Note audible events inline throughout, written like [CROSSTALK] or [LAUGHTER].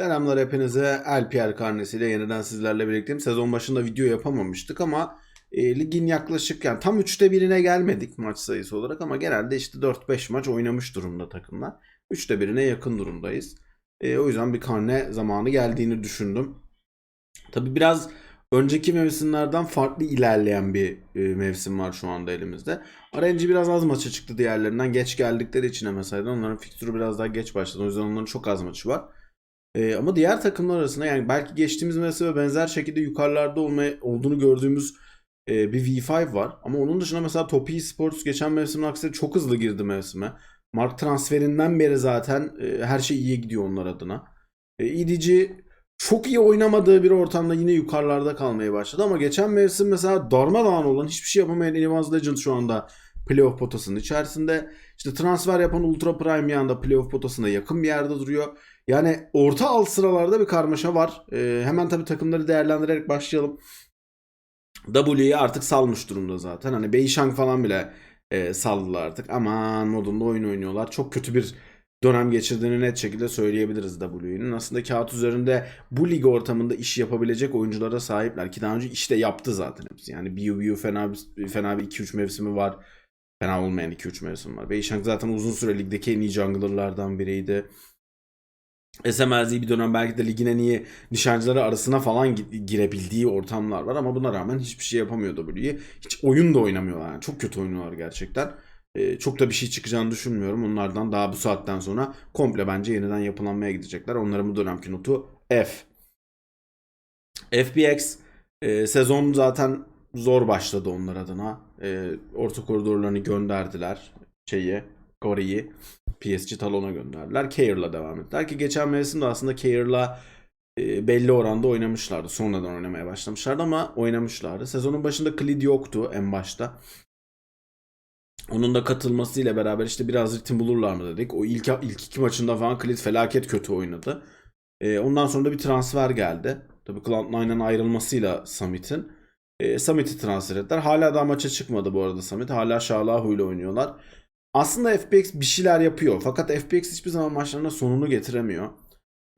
Selamlar hepinize. LPL karnesiyle yeniden sizlerle birlikteyim. Sezon başında video yapamamıştık ama e, ligin yaklaşık yani tam 3'te birine gelmedik maç sayısı olarak ama genelde işte 4-5 maç oynamış durumda takımlar. 3'te birine yakın durumdayız. E, o yüzden bir karne zamanı geldiğini düşündüm. Tabi biraz önceki mevsimlerden farklı ilerleyen bir e, mevsim var şu anda elimizde. RNG biraz az maça çıktı diğerlerinden. Geç geldikleri için mesela onların fikstürü biraz daha geç başladı. O yüzden onların çok az maçı var. Ee, ama diğer takımlar arasında yani belki geçtiğimiz mesela benzer şekilde yukarılarda olma, olduğunu gördüğümüz e, bir V5 var. Ama onun dışında mesela Topi Sports geçen mevsimin aksine çok hızlı girdi mevsime. Mark transferinden beri zaten e, her şey iyi gidiyor onlar adına. E, EDG çok iyi oynamadığı bir ortamda yine yukarılarda kalmaya başladı ama geçen mevsim mesela darmadağın olan hiçbir şey yapamayan Inivaz Legend şu anda playoff potasının içerisinde. İşte transfer yapan Ultra Prime yanda playoff potasına yakın bir yerde duruyor. Yani orta alt sıralarda bir karmaşa var. Ee, hemen tabii takımları değerlendirerek başlayalım. W'yi artık salmış durumda zaten. Hani Beishang falan bile e, saldılar artık. Aman modunda oyun oynuyorlar. Çok kötü bir dönem geçirdiğini net şekilde söyleyebiliriz W'nin. Aslında kağıt üzerinde bu lig ortamında iş yapabilecek oyunculara sahipler ki daha önce işte yaptı zaten hepsi. Yani BU fena fena bir 2-3 mevsimi var. Fena olmayan 2-3 mevsim var. Beishang zaten uzun süre ligdeki en iyi junglerlardan biriydi. SMLZ bir dönem belki de ligin en iyi nişancıları arasına falan gi- girebildiği ortamlar var ama buna rağmen hiçbir şey yapamıyor W'yi. Hiç oyun da oynamıyorlar yani. Çok kötü oynuyorlar gerçekten. Ee, çok da bir şey çıkacağını düşünmüyorum. Onlardan daha bu saatten sonra komple bence yeniden yapılanmaya gidecekler. Onların bu dönemki notu F. FPX e, sezon zaten zor başladı onlar adına. E, orta koridorlarını gönderdiler. Şeyi, Gore'yi. PSG Talon'a gönderdiler. Care'la devam ettiler ki geçen mevsimde aslında Care'la e, belli oranda oynamışlardı. Sonradan oynamaya başlamışlardı ama oynamışlardı. Sezonun başında Klid yoktu en başta. Onun da katılmasıyla beraber işte biraz ritim bulurlar mı dedik. O ilk ilk iki maçında falan Klid felaket kötü oynadı. E, ondan sonra da bir transfer geldi. Tabii Cloud9'dan ayrılmasıyla Summit'in. E, Summit'i transfer ettiler. Hala daha maça çıkmadı bu arada Summit. Hala Şalahu ile oynuyorlar. Aslında FPX bir şeyler yapıyor. Fakat FPX hiçbir zaman maçlarına sonunu getiremiyor.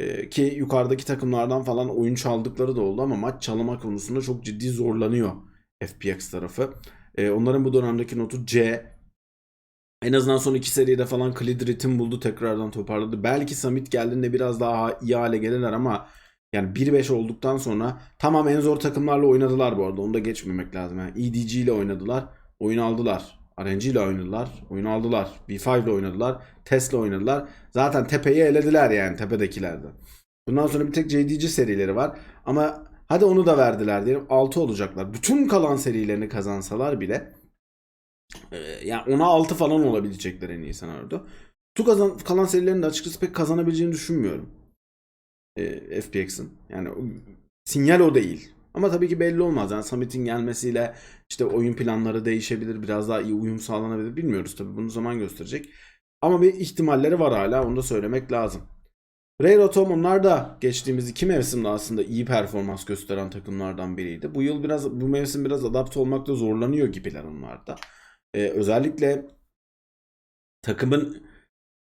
Ee, ki yukarıdaki takımlardan falan oyun çaldıkları da oldu ama maç çalma konusunda çok ciddi zorlanıyor FPX tarafı. Ee, onların bu dönemdeki notu C. En azından son iki seride falan Klid ritim buldu tekrardan toparladı. Belki Summit geldiğinde biraz daha iyi hale gelirler ama yani 1-5 olduktan sonra tamam en zor takımlarla oynadılar bu arada onu da geçmemek lazım. Yani EDG ile oynadılar oyun aldılar. RNG ile oynadılar. Oyun aldılar. B5 ile oynadılar. Tesla oynadılar. Zaten tepeyi elediler yani tepedekilerde. Bundan sonra bir tek JDG serileri var. Ama hadi onu da verdiler diyelim. 6 olacaklar. Bütün kalan serilerini kazansalar bile e, yani ona 6 falan olabilecekler en iyi senaryoda. Tu kazan, kalan serilerini de açıkçası pek kazanabileceğini düşünmüyorum. E, FPX'in. Yani sinyal o değil. Ama tabii ki belli olmaz. Yani Summit'in gelmesiyle işte oyun planları değişebilir. Biraz daha iyi uyum sağlanabilir. Bilmiyoruz tabii. Bunu zaman gösterecek. Ama bir ihtimalleri var hala. Onu da söylemek lazım. Ray Rotom onlar da geçtiğimiz iki mevsimde aslında iyi performans gösteren takımlardan biriydi. Bu yıl biraz bu mevsim biraz adapte olmakta zorlanıyor gibiler onlar da. Ee, özellikle takımın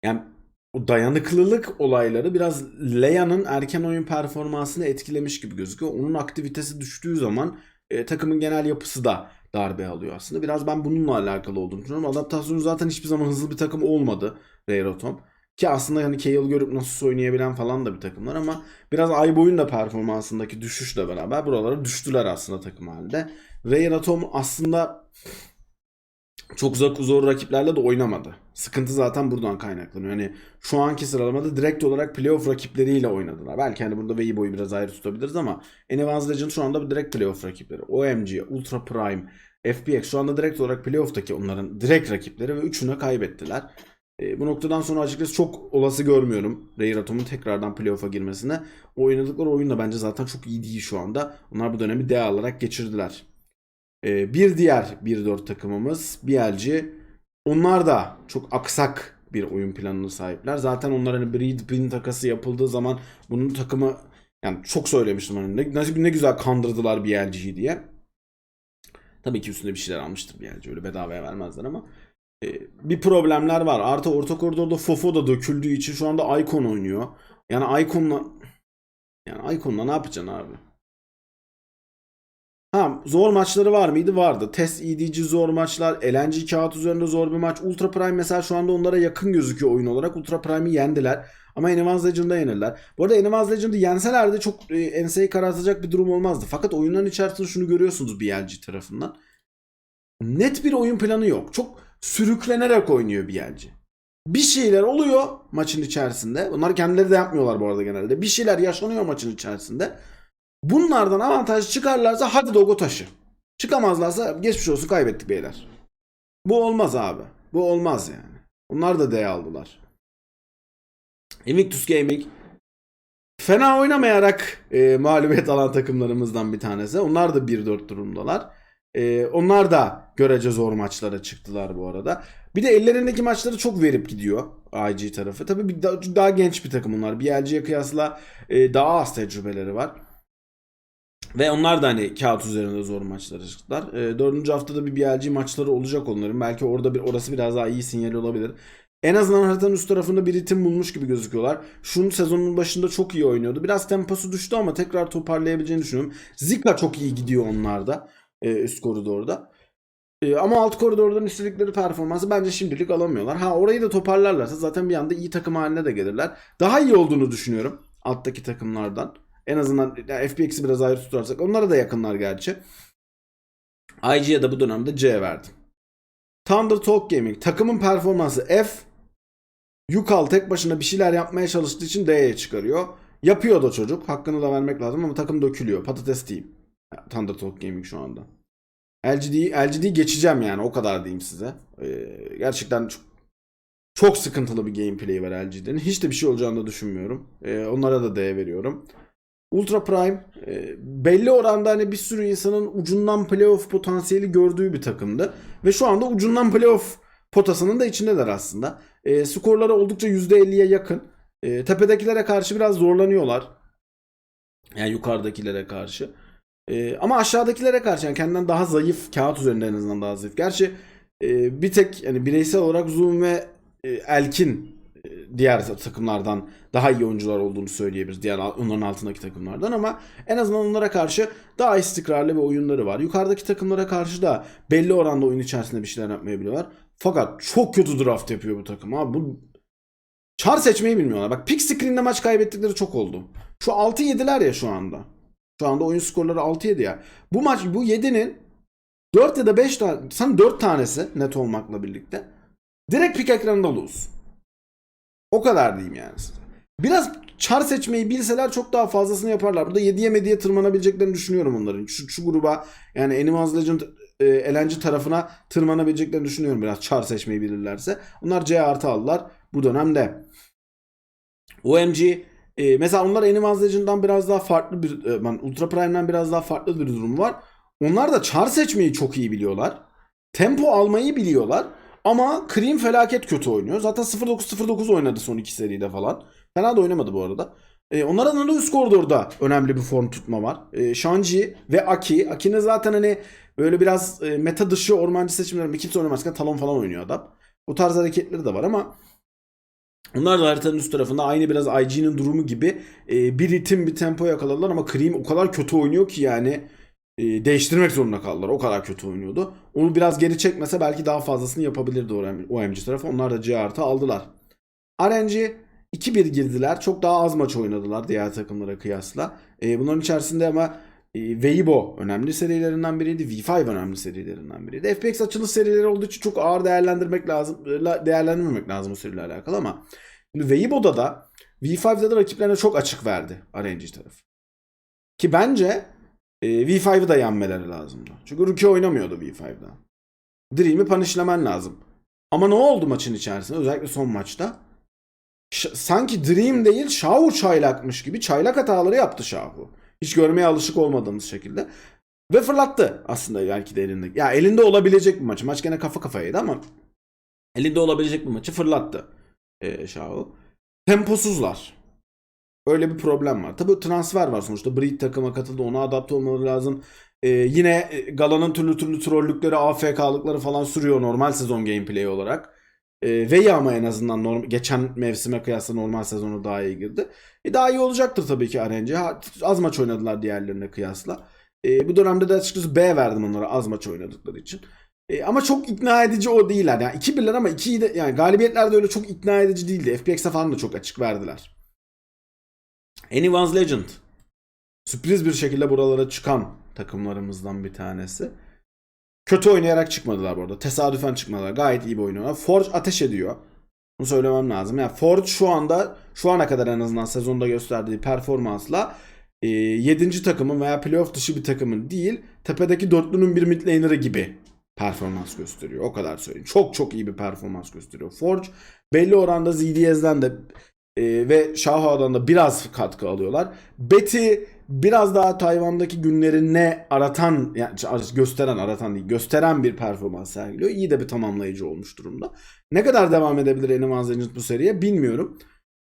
yani o dayanıklılık olayları biraz Leia'nın erken oyun performansını etkilemiş gibi gözüküyor. Onun aktivitesi düştüğü zaman e, takımın genel yapısı da darbe alıyor aslında. Biraz ben bununla alakalı olduğunu düşünüyorum. Adaptasyonu zaten hiçbir zaman hızlı bir takım olmadı Ray Rotom. Ki aslında hani Kayle görüp nasıl oynayabilen falan da bir takımlar ama biraz ay boyunda performansındaki düşüşle beraber buralara düştüler aslında takım halinde. Ray Rotom aslında çok zor, zor rakiplerle de oynamadı. Sıkıntı zaten buradan kaynaklanıyor. Yani şu anki sıralamada direkt olarak playoff rakipleriyle oynadılar. Belki hani burada Weibo'yu biraz ayrı tutabiliriz ama Advanced Legend şu anda direkt playoff rakipleri. OMG, Ultra Prime, FPX şu anda direkt olarak playoff'taki onların direkt rakipleri ve üçüne kaybettiler. E, bu noktadan sonra açıkçası çok olası görmüyorum Ray Atom'un tekrardan playoff'a girmesine. O oynadıkları oyun da bence zaten çok iyi değil şu anda. Onlar bu dönemi D alarak geçirdiler. Ee, bir diğer 1-4 takımımız BLG. Onlar da çok aksak bir oyun planına sahipler. Zaten onların hani Breed Pin takası yapıldığı zaman bunun takımı yani çok söylemiştim hani ne, nasıl ne güzel kandırdılar BLG'yi diye. Tabii ki üstünde bir şeyler almıştır BLG öyle bedavaya vermezler ama e, bir problemler var. Artı orta koridorda Fofo da döküldüğü için şu anda Icon oynuyor. Yani Icon'la Yani Icon'la ne yapacaksın abi? Zor maçları var mıydı? Vardı. Test EDG zor maçlar. LNG kağıt üzerinde zor bir maç. Ultra Prime mesela şu anda onlara yakın gözüküyor oyun olarak. Ultra Prime'i yendiler. Ama Advanced Legend'da yenildiler. Bu arada Advanced Legend'ı yenselerdi çok e, enseyi karartacak bir durum olmazdı. Fakat oyunların içerisinde şunu görüyorsunuz BLG tarafından. Net bir oyun planı yok. Çok sürüklenerek oynuyor BLG. Bir şeyler oluyor maçın içerisinde. Bunlar kendileri de yapmıyorlar bu arada genelde. Bir şeyler yaşanıyor maçın içerisinde. Bunlardan avantaj çıkarlarsa hadi Dogo taşı. Çıkamazlarsa geçmiş olsun kaybettik beyler. Bu olmaz abi. Bu olmaz yani. Onlar da D aldılar. Invictus Gaming fena oynamayarak e, mağlubiyet alan takımlarımızdan bir tanesi. Onlar da 1-4 durumdalar. E, onlar da görece zor maçlara çıktılar bu arada. Bir de ellerindeki maçları çok verip gidiyor IG tarafı. Tabii bir daha, daha genç bir takım onlar. BLG'ye kıyasla e, daha az tecrübeleri var. Ve onlar da hani kağıt üzerinde zor maçlara çıktılar. E, dördüncü haftada bir BLG maçları olacak onların. Belki orada bir orası biraz daha iyi sinyal olabilir. En azından haritanın üst tarafında bir ritim bulmuş gibi gözüküyorlar. Şunun sezonun başında çok iyi oynuyordu. Biraz temposu düştü ama tekrar toparlayabileceğini düşünüyorum. Zika çok iyi gidiyor onlarda. e, üst koridorda. E, ama alt koridordan istedikleri performansı bence şimdilik alamıyorlar. Ha orayı da toparlarlarsa zaten bir anda iyi takım haline de gelirler. Daha iyi olduğunu düşünüyorum alttaki takımlardan. En azından yani FPX'i biraz ayrı tutarsak onlara da yakınlar gerçi. IG'ye de bu dönemde C verdim. Thunder Talk Gaming takımın performansı F. Yukal tek başına bir şeyler yapmaya çalıştığı için D'ye çıkarıyor. Yapıyor da çocuk. Hakkını da vermek lazım ama takım dökülüyor. Patates diyeyim. Thunder Talk Gaming şu anda. LGD, LGD geçeceğim yani o kadar diyeyim size. Ee, gerçekten çok, çok sıkıntılı bir gameplay var LGD'nin. Hiç de bir şey olacağını da düşünmüyorum. Ee, onlara da D veriyorum. Ultra Prime e, belli oranda hani bir sürü insanın ucundan playoff potansiyeli gördüğü bir takımdı. Ve şu anda ucundan playoff potasının da içindeler aslında. E, skorları oldukça %50'ye yakın. E, tepedekilere karşı biraz zorlanıyorlar. Yani yukarıdakilere karşı. E, ama aşağıdakilere karşı yani kendinden daha zayıf kağıt üzerinde en azından daha zayıf. Gerçi e, bir tek yani bireysel olarak Zoom ve e, Elkin diğer takımlardan daha iyi oyuncular olduğunu söyleyebiliriz. Diğer onların altındaki takımlardan ama en azından onlara karşı daha istikrarlı bir oyunları var. Yukarıdaki takımlara karşı da belli oranda oyun içerisinde bir şeyler yapmayı biliyorlar. Fakat çok kötü draft yapıyor bu takım. Abi bu çar seçmeyi bilmiyorlar. Bak pick screen'de maç kaybettikleri çok oldu. Şu 6-7'ler ya şu anda. Şu anda oyun skorları 6-7 ya. Bu maç bu 7'nin 4 ya da 5 tane, sen 4 tanesi net olmakla birlikte direkt pick ekranında lose. O kadar diyeyim yani size. Biraz çar seçmeyi bilseler çok daha fazlasını yaparlar. Burada 7'ye mediye tırmanabileceklerini düşünüyorum onların. Şu, şu gruba yani Animals Legend e, elenci tarafına tırmanabileceklerini düşünüyorum biraz çar seçmeyi bilirlerse. Onlar C artı aldılar bu dönemde. OMG e, mesela onlar Animals Legend'dan biraz daha farklı bir e, ben Ultra Prime'den biraz daha farklı bir durum var. Onlar da çar seçmeyi çok iyi biliyorlar. Tempo almayı biliyorlar. Ama Cream felaket kötü oynuyor. Zaten 0-9-0-9 oynadı son iki seride falan. Fena da oynamadı bu arada. Ee, onların da üst koridorda önemli bir form tutma var. Ee, Shanji ve Aki. Aki'nin zaten hani böyle biraz e, meta dışı ormancı seçimleri kimse oynamazken talon falan oynuyor adam. Bu tarz hareketleri de var ama onlar da haritanın üst tarafında aynı biraz IG'nin durumu gibi e, bir ritim bir tempo yakaladılar ama Cream o kadar kötü oynuyor ki yani e, değiştirmek zorunda kaldılar. O kadar kötü oynuyordu. Onu biraz geri çekmese belki daha fazlasını yapabilirdi OMG tarafı. Onlar da C artı aldılar. RNG 2-1 girdiler. Çok daha az maç oynadılar diğer takımlara kıyasla. E, bunların içerisinde ama e, Weibo önemli serilerinden biriydi. V5 önemli serilerinden biriydi. FPX açılış serileri olduğu için çok ağır değerlendirmek lazım. Değerlendirmemek lazım bu seriyle alakalı ama şimdi Weibo'da da V5'de de rakiplerine çok açık verdi RNG tarafı. Ki bence e, V5'ı da yenmeleri lazımdı. Çünkü Rookie oynamıyordu V5'da. Dream'i punishlemen lazım. Ama ne oldu maçın içerisinde? Özellikle son maçta. Ş- sanki Dream değil Shahu çaylakmış gibi çaylak hataları yaptı Shahu. Hiç görmeye alışık olmadığımız şekilde. Ve fırlattı aslında belki de elinde. Ya elinde olabilecek bir maçı. Maç gene kafa kafayaydı ama elinde olabilecek bir maçı fırlattı e, Shahu. Temposuzlar. Öyle bir problem var. Tabii transfer var sonuçta. Breed takıma katıldı. Ona adapte olmaları lazım. Ee, yine Gala'nın türlü türlü trollükleri, AFK'lıkları falan sürüyor normal sezon gameplay olarak. E, Veya ama en azından norm, geçen mevsime kıyasla normal sezonu daha iyi girdi. E, daha iyi olacaktır tabii ki RNG. Az maç oynadılar diğerlerine kıyasla. E, bu dönemde de açıkçası B verdim onlara az maç oynadıkları için. E, ama çok ikna edici o değiller. Yani 2 birler ama 2'yi de yani galibiyetlerde öyle çok ikna edici değildi. FPX'e falan da çok açık verdiler. Anyone's Legend. Sürpriz bir şekilde buralara çıkan takımlarımızdan bir tanesi. Kötü oynayarak çıkmadılar bu arada. Tesadüfen çıkmadılar. Gayet iyi bir oynuyorlar. Forge ateş ediyor. Bunu söylemem lazım. Yani Forge şu anda şu ana kadar en azından sezonda gösterdiği performansla 7. takımın veya playoff dışı bir takımın değil tepedeki dörtlünün bir mid laner'ı gibi performans gösteriyor. O kadar söyleyeyim. Çok çok iyi bir performans gösteriyor. Forge belli oranda ZDS'den de e, ve Shaha'dan da biraz katkı alıyorlar. Betty biraz daha Tayvan'daki günlerine aratan yani gösteren aratan değil gösteren bir performans sergiliyor. İyi de bir tamamlayıcı olmuş durumda. Ne kadar devam edebilir Animals Legends bu seriye bilmiyorum.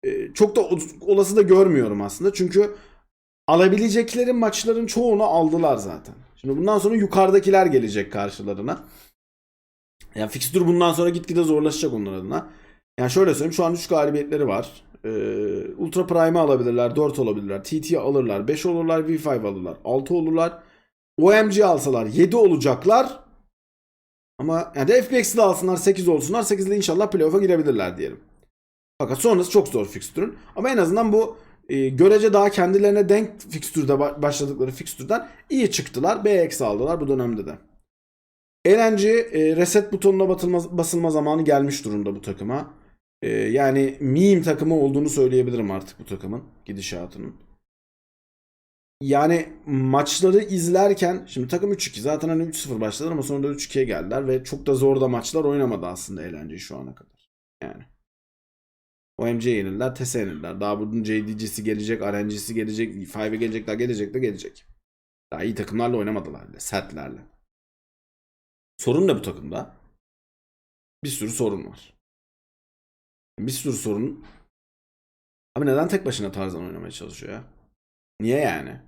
E, çok da olası da görmüyorum aslında. Çünkü alabilecekleri maçların çoğunu aldılar zaten. Şimdi bundan sonra yukarıdakiler gelecek karşılarına. Yani fikstür bundan sonra gitgide zorlaşacak onlar adına. Yani şöyle söyleyeyim şu an 3 galibiyetleri var. Ee, Ultra Prime'ı alabilirler, 4 olabilirler. TT alırlar, 5 olurlar, V5 alırlar, 6 olurlar. OMG alsalar 7 olacaklar. Ama yani de FPX'i de alsınlar 8 olsunlar. 8'de inşallah playoff'a girebilirler diyelim. Fakat sonrası çok zor fikstürün. Ama en azından bu e, görece daha kendilerine denk fikstürde ba- başladıkları fikstürden iyi çıktılar. BX aldılar bu dönemde de. Eğlence e, reset butonuna batılma, basılma zamanı gelmiş durumda bu takıma. E, yani meme takımı olduğunu söyleyebilirim artık bu takımın gidişatının. Yani maçları izlerken şimdi takım 3-2 zaten hani 3-0 başladılar ama sonra da 3-2'ye geldiler ve çok da zor da maçlar oynamadı aslında eğlence şu ana kadar. Yani. OMC yenildiler, TES'e yenildiler. Daha bunun JDG'si gelecek, RNG'si gelecek, 5'e gelecek, daha gelecek de gelecek. Daha iyi takımlarla oynamadılar bile, sertlerle. Sorun ne bu takımda? Bir sürü sorun var. Bir sürü sorun. Abi neden tek başına Tarzan oynamaya çalışıyor ya? Niye yani?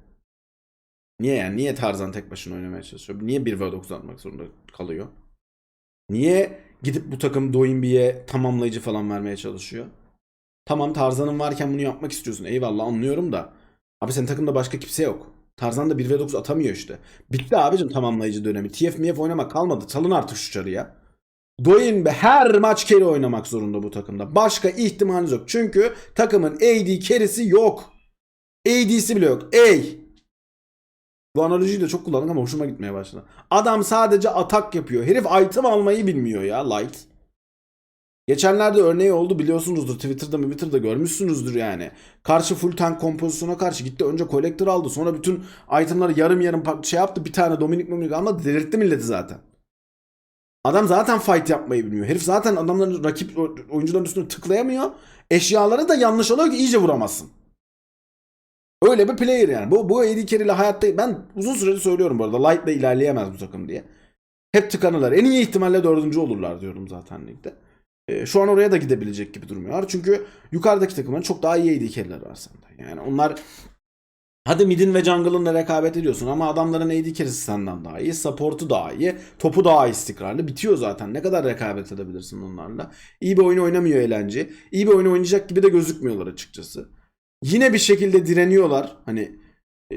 Niye yani? Niye Tarzan tek başına oynamaya çalışıyor? Niye 1v9 atmak zorunda kalıyor? Niye gidip bu takım Doimbi'ye tamamlayıcı falan vermeye çalışıyor? Tamam Tarzan'ın varken bunu yapmak istiyorsun. Eyvallah anlıyorum da. Abi senin takımda başka kimse yok. Tarzan da 1v9 atamıyor işte. Bitti abicim tamamlayıcı dönemi. TF MF oynamak kalmadı. Çalın artık şu çarıya. Doinbe her maç carry oynamak zorunda bu takımda. Başka ihtimaliniz yok. Çünkü takımın AD carry'si yok. AD'si bile yok. Ey! Bu analojiyi de çok kullandık ama hoşuma gitmeye başladı. Adam sadece atak yapıyor. Herif item almayı bilmiyor ya light. Geçenlerde örneği oldu biliyorsunuzdur. Twitter'da Twitter'da görmüşsünüzdür yani. Karşı full tank kompozisyona karşı gitti. Önce collector aldı. Sonra bütün itemları yarım yarım şey yaptı. Bir tane Dominik Dominik almadı. Delirtti milleti zaten. Adam zaten fight yapmayı bilmiyor. Herif zaten adamların rakip oyuncuların üstüne tıklayamıyor. Eşyaları da yanlış alıyor ki iyice vuramazsın. Öyle bir player yani. Bu, bu AD carry ile hayatta ben uzun süredir söylüyorum bu arada. Light ile ilerleyemez bu takım diye. Hep tıkanırlar. En iyi ihtimalle dördüncü olurlar diyorum zaten ligde. Ee, şu an oraya da gidebilecek gibi durmuyorlar. Çünkü yukarıdaki takımların çok daha iyi AD var sende. Yani onlar Hadi midin ve jungle'ınla rekabet ediyorsun ama adamların AD carry'si senden daha iyi, support'u daha iyi, topu daha istikrarlı. Bitiyor zaten. Ne kadar rekabet edebilirsin onlarla? İyi bir oyun oynamıyor eğlence. İyi bir oyun oynayacak gibi de gözükmüyorlar açıkçası. Yine bir şekilde direniyorlar. Hani e,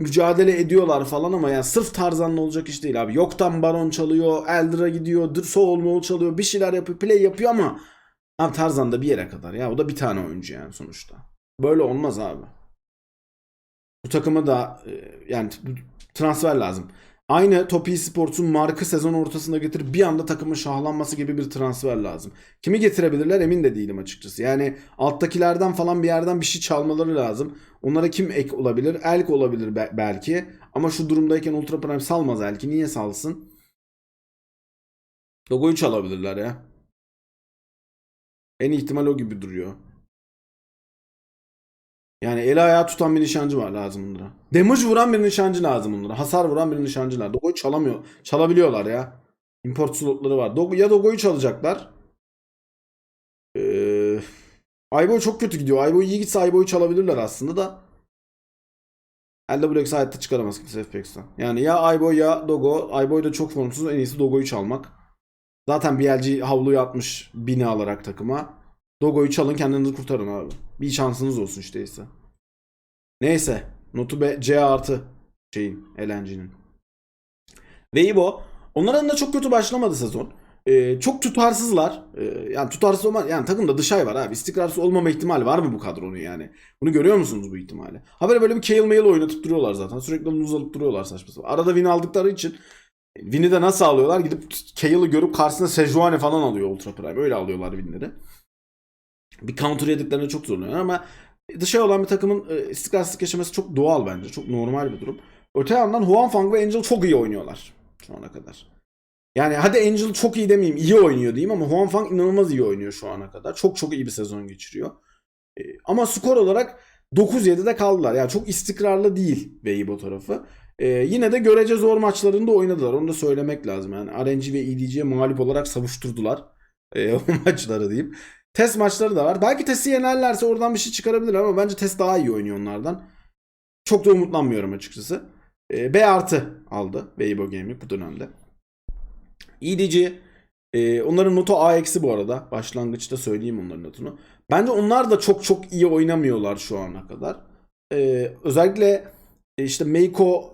mücadele ediyorlar falan ama yani sırf Tarzan'la olacak iş değil abi. Yoktan Baron çalıyor, Eldra'ya gidiyor, Soul Maul çalıyor, bir şeyler yapıyor, play yapıyor ama abi Tarzan da bir yere kadar ya. O da bir tane oyuncu yani sonuçta. Böyle olmaz abi. Bu takıma da e, yani transfer lazım. Aynı Top Sports'un markı sezon ortasında getirip bir anda takımın şahlanması gibi bir transfer lazım. Kimi getirebilirler emin de değilim açıkçası. Yani alttakilerden falan bir yerden bir şey çalmaları lazım. Onlara kim ek olabilir? Elk olabilir be- belki. Ama şu durumdayken Ultra Prime salmaz Elk'i. Niye salsın? Logoyu çalabilirler ya. En ihtimal o gibi duruyor. Yani eli ayağı tutan bir nişancı var lazım bunlara. Damage vuran bir nişancı lazım bunlara. Hasar vuran bir nişancı lazım. Dogo'yu çalamıyor. Çalabiliyorlar ya. Import slotları var. Dogo, ya Dogo'yu çalacaklar. Ee, Ayboy çok kötü gidiyor. Ayboy iyi gitse Ayboy'u çalabilirler aslında da. Black hayatta çıkaramaz kimse FPX'ten. Yani ya Ayboy ya Dogo. Ayboy da çok formsuz. En iyisi Dogo'yu çalmak. Zaten BLG havluyu atmış bini alarak takıma. Dogo'yu çalın kendinizi kurtarın abi. Bir şansınız olsun işte ise. Neyse. Notu B, C artı şeyin, LNG'nin. Weibo. Onların da çok kötü başlamadı sezon. Ee, çok tutarsızlar. Ee, yani tutarsız olma yani takımda dışay var abi. İstikrarsız olmama ihtimali var mı bu kadronun yani? Bunu görüyor musunuz bu ihtimali? Ha böyle bir Kale Mail oynatıp duruyorlar zaten. Sürekli lose alıp duruyorlar saçma sapan. Arada win aldıkları için Win'i de nasıl alıyorlar? Gidip Kale'ı görüp karşısına Sejuani falan alıyor Ultra Prime. Öyle alıyorlar winleri. Bir counter yediklerinde çok zorlanıyor ama dışarı olan bir takımın e, istikrarsızlık yaşaması çok doğal bence. Çok normal bir durum. Öte yandan Huan Fang ve Angel çok iyi oynuyorlar şu ana kadar. Yani hadi Angel çok iyi demeyeyim, iyi oynuyor diyeyim ama Huan Fang inanılmaz iyi oynuyor şu ana kadar. Çok çok iyi bir sezon geçiriyor. E, ama skor olarak 9-7'de kaldılar. Yani çok istikrarlı değil Weibo tarafı. E, yine de görece zor maçlarında oynadılar. Onu da söylemek lazım. Yani RNG ve EDG'ye mağlup olarak savuşturdular. E, [LAUGHS] o maçları diyeyim. Test maçları da var. Belki testi yenerlerse oradan bir şey çıkarabilir ama bence test daha iyi oynuyor onlardan. Çok da umutlanmıyorum açıkçası. E, B artı aldı Weibo Gaming bu dönemde. EDG e, onların notu A eksi bu arada. Başlangıçta söyleyeyim onların notunu. Bence onlar da çok çok iyi oynamıyorlar şu ana kadar. E, özellikle işte Meiko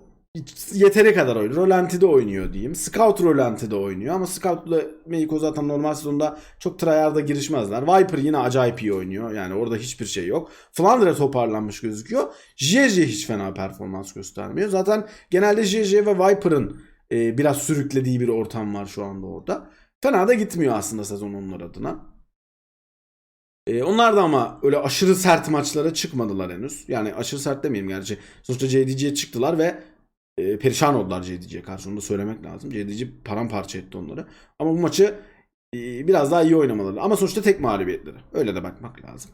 yeteri kadar oynuyor. Rolanti'de oynuyor diyeyim. Scout Rolanti'de oynuyor ama Scout'la Meiko zaten normal sezonda çok tryhard'a girişmezler. Viper yine acayip iyi oynuyor. Yani orada hiçbir şey yok. Flandre toparlanmış gözüküyor. JJ hiç fena performans göstermiyor. Zaten genelde JJ ve Viper'ın e, biraz sürüklediği bir ortam var şu anda orada. Fena da gitmiyor aslında sezon onlar adına. E, onlar da ama öyle aşırı sert maçlara çıkmadılar henüz. Yani aşırı sert demeyeyim gerçi. Sonuçta JDG'ye çıktılar ve e, perişan oldular JDG'ye karşı. Onu da söylemek lazım. JDG paramparça etti onları. Ama bu maçı e, biraz daha iyi oynamaları. Ama sonuçta tek mağlubiyetleri. Öyle de bakmak lazım.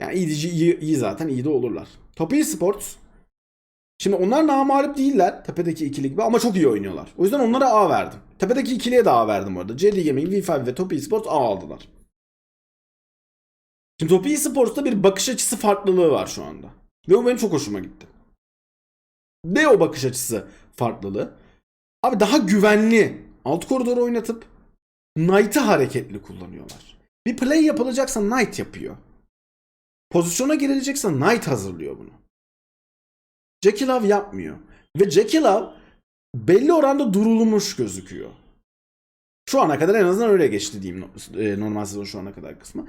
Yani EDG iyi, iyi zaten. iyi de olurlar. Top Sports Şimdi onlar namalip değiller tepedeki ikili gibi ama çok iyi oynuyorlar. O yüzden onlara A verdim. Tepedeki ikiliye de A verdim orada. JD Gaming, V5 ve Top Esports A aldılar. Şimdi Top Esports'ta bir bakış açısı farklılığı var şu anda. Ve bu benim çok hoşuma gitti. Ne o bakış açısı farklılığı? Abi daha güvenli alt koridoru oynatıp Knight'ı hareketli kullanıyorlar. Bir play yapılacaksa Knight yapıyor. Pozisyona girilecekse Knight hazırlıyor bunu. Jackie Love yapmıyor. Ve Jackie Love belli oranda durulmuş gözüküyor. Şu ana kadar en azından öyle geçti diyeyim e, normal sezon şu ana kadar kısmı.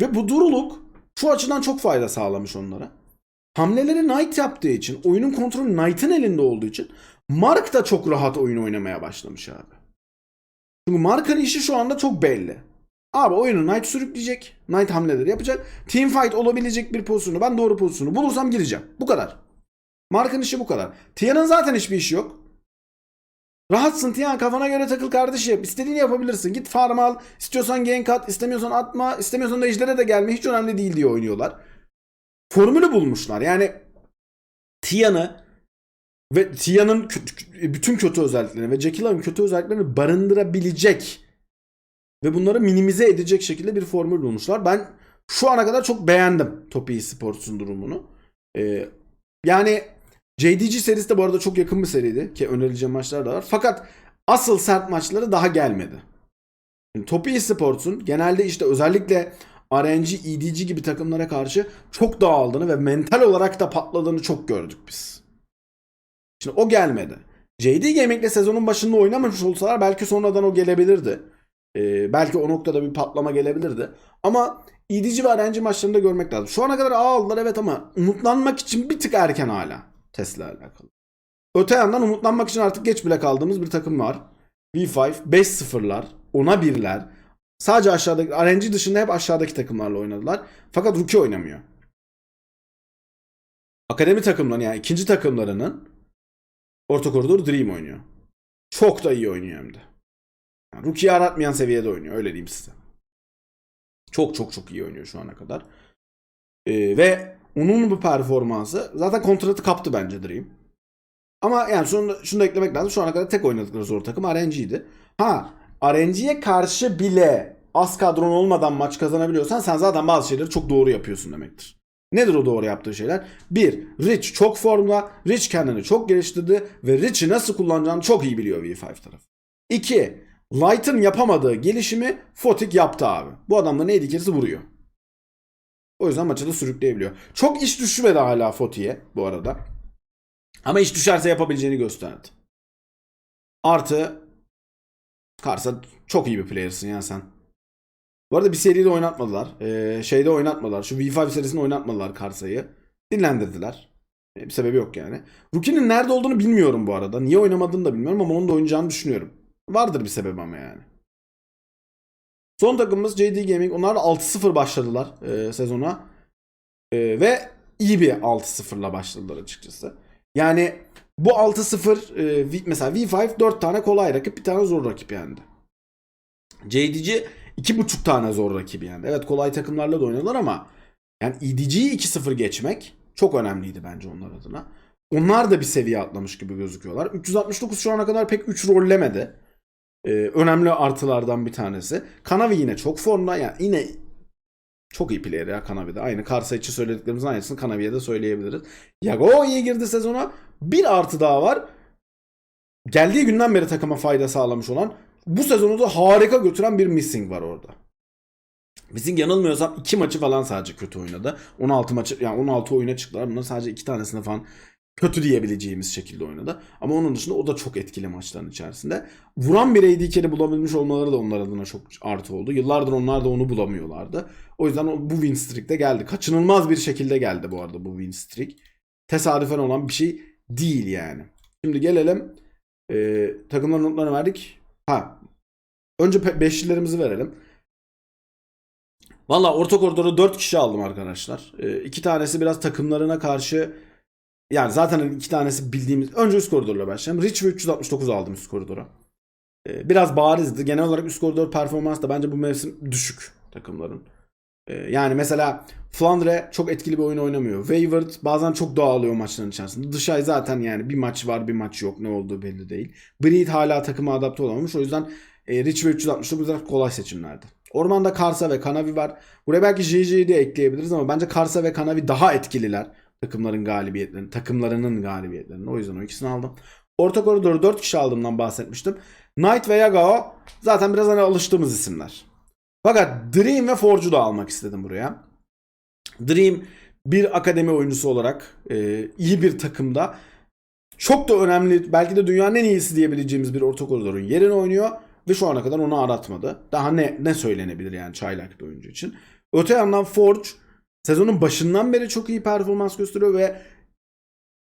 Ve bu duruluk şu açıdan çok fayda sağlamış onlara. Hamleleri Knight yaptığı için, oyunun kontrolü Knight'ın elinde olduğu için Mark da çok rahat oyun oynamaya başlamış abi. Çünkü Mark'ın işi şu anda çok belli. Abi oyunu Knight sürükleyecek. Knight hamleleri yapacak. Team fight olabilecek bir pozisyonu. Ben doğru pozisyonu bulursam gireceğim. Bu kadar. Mark'ın işi bu kadar. Tia'nın zaten hiçbir işi yok. Rahatsın Tia kafana göre takıl kardeşim. İstediğini yapabilirsin. Git farm al. İstiyorsan gank at. istemiyorsan atma. istemiyorsan da ejdere de gelme. Hiç önemli değil diye oynuyorlar. Formülü bulmuşlar. Yani Tia'nı ve Tia'nın bütün kötü özelliklerini ve Jekyll'ın kötü özelliklerini barındırabilecek ve bunları minimize edecek şekilde bir formül bulmuşlar. Ben şu ana kadar çok beğendim Topi Sports'un durumunu. Ee, yani JDG serisi de bu arada çok yakın bir seriydi ki önerileceğim maçlar da var. Fakat asıl sert maçları daha gelmedi. Yani Topi Esports'un genelde işte özellikle RNG, EDG gibi takımlara karşı çok dağıldığını ve mental olarak da patladığını çok gördük biz. Şimdi o gelmedi. JD Gaming'le sezonun başında oynamamış olsalar belki sonradan o gelebilirdi. Ee, belki o noktada bir patlama gelebilirdi. Ama EDG ve RNG maçlarında görmek lazım. Şu ana kadar A aldılar evet ama umutlanmak için bir tık erken hala Tesla alakalı. Öte yandan umutlanmak için artık geç bile kaldığımız bir takım var. V5 5-0'lar, 10'a 1'ler. Sadece aşağıdaki RNG dışında hep aşağıdaki takımlarla oynadılar. Fakat rookie oynamıyor. Akademi takımlarının yani ikinci takımlarının orta koridor Dream oynuyor. Çok da iyi oynuyor hem de. Yani rookie'yi aratmayan seviyede oynuyor öyle diyeyim size. Çok çok çok iyi oynuyor şu ana kadar. Ee, ve onun bu performansı zaten kontratı kaptı bence Dream. Ama yani şunu, şunu da eklemek lazım. Şu ana kadar tek oynadıkları zor takım RNG'ydi. Ha RNG'ye karşı bile az kadron olmadan maç kazanabiliyorsan sen zaten bazı şeyleri çok doğru yapıyorsun demektir. Nedir o doğru yaptığı şeyler? Bir, Rich çok formda. Rich kendini çok geliştirdi ve Rich'i nasıl kullanacağını çok iyi biliyor V5 tarafı. İki, Light'ın yapamadığı gelişimi Fotik yaptı abi. Bu adam da neydi kerisi vuruyor. O yüzden maçı da sürükleyebiliyor. Çok iş düşmedi hala Foti'ye bu arada. Ama iş düşerse yapabileceğini gösterdi. Artı Karsa çok iyi bir player'sın ya sen. Bu arada bir seride oynatmadılar. Ee, şeyde oynatmadılar. Şu V5 serisinde oynatmadılar Karsa'yı. Dinlendirdiler. Ee, bir sebebi yok yani. Rookie'nin nerede olduğunu bilmiyorum bu arada. Niye oynamadığını da bilmiyorum ama onun da oynayacağını düşünüyorum. Vardır bir sebebi ama yani. Son takımımız JD Gaming. Onlar da 6-0 başladılar e, sezona. E, ve iyi bir 6-0'la başladılar açıkçası. Yani bu 6-0 e, mesela V5 4 tane kolay rakip bir tane zor rakip yendi. JDG 2,5 tane zor rakibi yendi. Evet kolay takımlarla da oynadılar ama yani EDG'yi 2-0 geçmek çok önemliydi bence onlar adına. Onlar da bir seviye atlamış gibi gözüküyorlar. 369 şu ana kadar pek 3 rollemedi. Ee, önemli artılardan bir tanesi. Kanavi yine çok formda. Yani yine çok iyi player ya Kanavi'de. Aynı Karsa için söylediklerimizin aynısını Kanavi'ye de söyleyebiliriz. Yago iyi girdi sezona. Bir artı daha var. Geldiği günden beri takıma fayda sağlamış olan bu sezonu da harika götüren bir missing var orada. Missing yanılmıyorsam iki maçı falan sadece kötü oynadı. 16 maçı yani 16 oyuna çıktılar. Bunların sadece iki tanesini falan kötü diyebileceğimiz şekilde oynadı. Ama onun dışında o da çok etkili maçların içerisinde. Vuran bir AD bulabilmiş olmaları da onlar adına çok artı oldu. Yıllardır onlar da onu bulamıyorlardı. O yüzden bu win streak de geldi. Kaçınılmaz bir şekilde geldi bu arada bu win streak. Tesadüfen olan bir şey değil yani. Şimdi gelelim. Ee, takımların notlarını verdik. Ha. Önce beşlilerimizi verelim. Valla orta koridora 4 kişi aldım arkadaşlar. Ee, tanesi biraz takımlarına karşı yani zaten iki tanesi bildiğimiz. Önce üst koridorla başlayalım. Rich ve 369 aldım üst koridora. Ee, biraz barizdi. Genel olarak üst koridor performans da bence bu mevsim düşük takımların. Ee, yani mesela Flandre çok etkili bir oyun oynamıyor. Wayward bazen çok dağılıyor maçların içerisinde. Dışay zaten yani bir maç var bir maç yok. Ne olduğu belli değil. Breed hala takıma adapte olamamış. O yüzden e, Rich ve 369 biraz kolay seçimlerdi. Ormanda Karsa ve Kanavi var. Buraya belki JJ'yi de ekleyebiliriz ama bence Karsa ve Kanavi daha etkililer takımların galibiyetlerini, takımlarının galibiyetlerini. O yüzden o ikisini aldım. Orta koridoru 4 kişi aldığımdan bahsetmiştim. Knight ve Yagao zaten biraz hani alıştığımız isimler. Fakat Dream ve Forge'u da almak istedim buraya. Dream bir akademi oyuncusu olarak e, iyi bir takımda çok da önemli belki de dünyanın en iyisi diyebileceğimiz bir orta koridorun yerini oynuyor ve şu ana kadar onu aratmadı. Daha ne ne söylenebilir yani çaylak bir oyuncu için. Öte yandan Forge sezonun başından beri çok iyi performans gösteriyor ve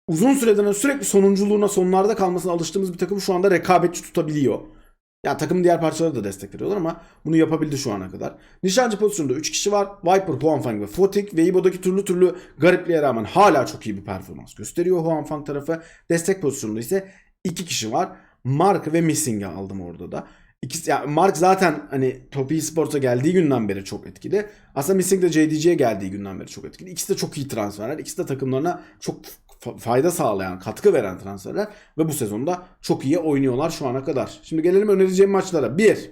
uzun süreden sürekli sonunculuğuna sonlarda kalmasına alıştığımız bir takım şu anda rekabetçi tutabiliyor. Yani takımın diğer parçaları da destek veriyorlar ama bunu yapabildi şu ana kadar. Nişancı pozisyonunda 3 kişi var. Viper, Huanfang ve Fotik ve Ibo'daki türlü türlü garipliğe rağmen hala çok iyi bir performans gösteriyor Huanfang tarafı. Destek pozisyonunda ise 2 kişi var. Mark ve Missing'i aldım orada da. İkisi, yani Mark zaten hani Top Esports'a geldiği günden beri çok etkili. Aslında Missing de JDG'ye geldiği günden beri çok etkili. İkisi de çok iyi transferler. İkisi de takımlarına çok fa- fayda sağlayan, katkı veren transferler. Ve bu sezonda çok iyi oynuyorlar şu ana kadar. Şimdi gelelim önereceğim maçlara. 1.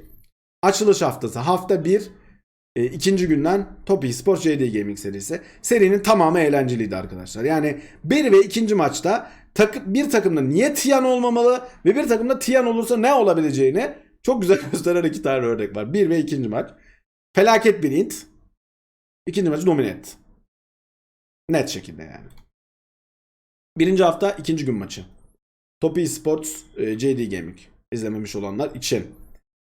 Açılış haftası. Hafta 1. E, ikinci günden Top Esports JD Gaming serisi. Serinin tamamı eğlenceliydi arkadaşlar. Yani bir ve ikinci maçta takı, bir takımda niye Tian olmamalı ve bir takımda Tian olursa ne olabileceğini çok güzel [LAUGHS] gösteren iki tane örnek var. Bir ve ikinci maç. Felaket bir int. İkinci maçı domine etti. Net şekilde yani. Birinci hafta ikinci gün maçı. Top Esports e, JD Gaming. izlememiş olanlar için.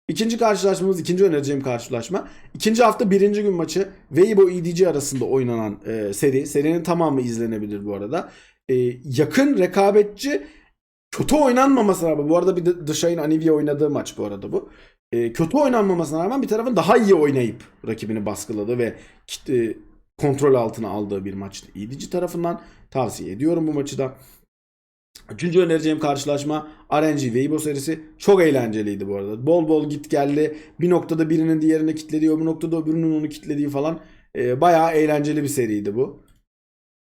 İkinci karşılaşmamız, ikinci önereceğim karşılaşma. İkinci hafta birinci gün maçı Weibo EDG arasında oynanan e, seri. Serinin tamamı izlenebilir bu arada. E, yakın rekabetçi kötü oynanmamasına rağmen bu arada bir Dışay'ın Anivia oynadığı maç bu arada bu. E, kötü oynanmamasına rağmen bir tarafın daha iyi oynayıp rakibini baskıladı ve e, kontrol altına aldığı bir maçtı. EDG tarafından tavsiye ediyorum bu maçı da. Üçüncü önereceğim karşılaşma RNG Weibo serisi. Çok eğlenceliydi bu arada. Bol bol git geldi. Bir noktada birinin diğerini kitlediği, bir noktada öbürünün onu kitlediği falan. E, bayağı eğlenceli bir seriydi bu.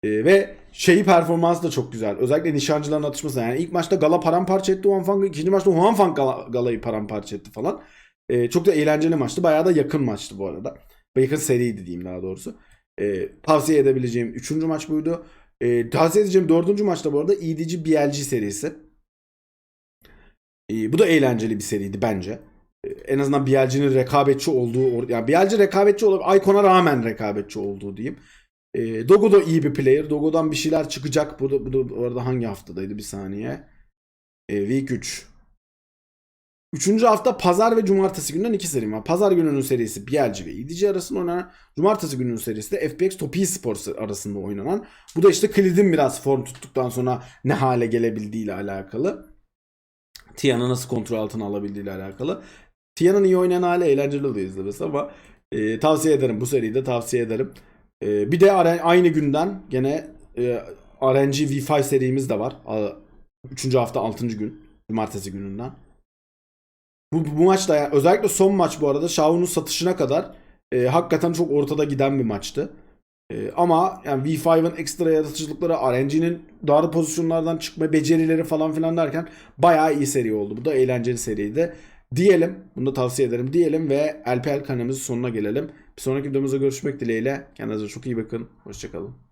E, ve şeyi performansı da çok güzel. Özellikle nişancıların atışması. Yani ilk maçta Gala paramparça etti Huanfang'ı. ikinci maçta Huanfang Gala, Gala'yı paramparça etti falan. E, çok da eğlenceli maçtı. Bayağı da yakın maçtı bu arada. Yakın seriydi diyeyim daha doğrusu. E, tavsiye edebileceğim üçüncü maç buydu. E, tavsiye edeceğim dördüncü maçta bu arada EDG BLG serisi. E, bu da eğlenceli bir seriydi bence. e, en azından BLG'nin rekabetçi olduğu yani BLG rekabetçi olup Icon'a rağmen rekabetçi olduğu diyeyim. E, Dogo da iyi bir player. Dogo'dan bir şeyler çıkacak. Bu da, bu da arada hangi haftadaydı bir saniye. E, Week 3. Üçüncü hafta pazar ve cumartesi günden iki serim var. Pazar gününün serisi BLG ve EDG arasında oynanan. Cumartesi gününün serisi de FPX Top Sports arasında oynanan. Bu da işte Klid'in biraz form tuttuktan sonra ne hale gelebildiği ile alakalı. Tia'nı nasıl kontrol altına alabildiği ile alakalı. Tia'nın iyi oynayan hali eğlenceli oluyor izlemesi ama e, tavsiye ederim. Bu seriyi de tavsiye ederim. E, bir de aynı günden gene e, RNG V5 serimiz de var. Üçüncü hafta 6. gün. Cumartesi gününden. Bu, bu maç da yani özellikle son maç bu arada Shao'nun satışına kadar e, hakikaten çok ortada giden bir maçtı. E, ama yani V5'ın ekstra yaratıcılıkları, RNG'nin dar pozisyonlardan çıkma becerileri falan filan derken bayağı iyi seri oldu. Bu da eğlenceli seriydi. Diyelim, bunu da tavsiye ederim diyelim ve LPL kanalımızın sonuna gelelim. Bir sonraki videomuzda görüşmek dileğiyle. Kendinize çok iyi bakın. Hoşçakalın.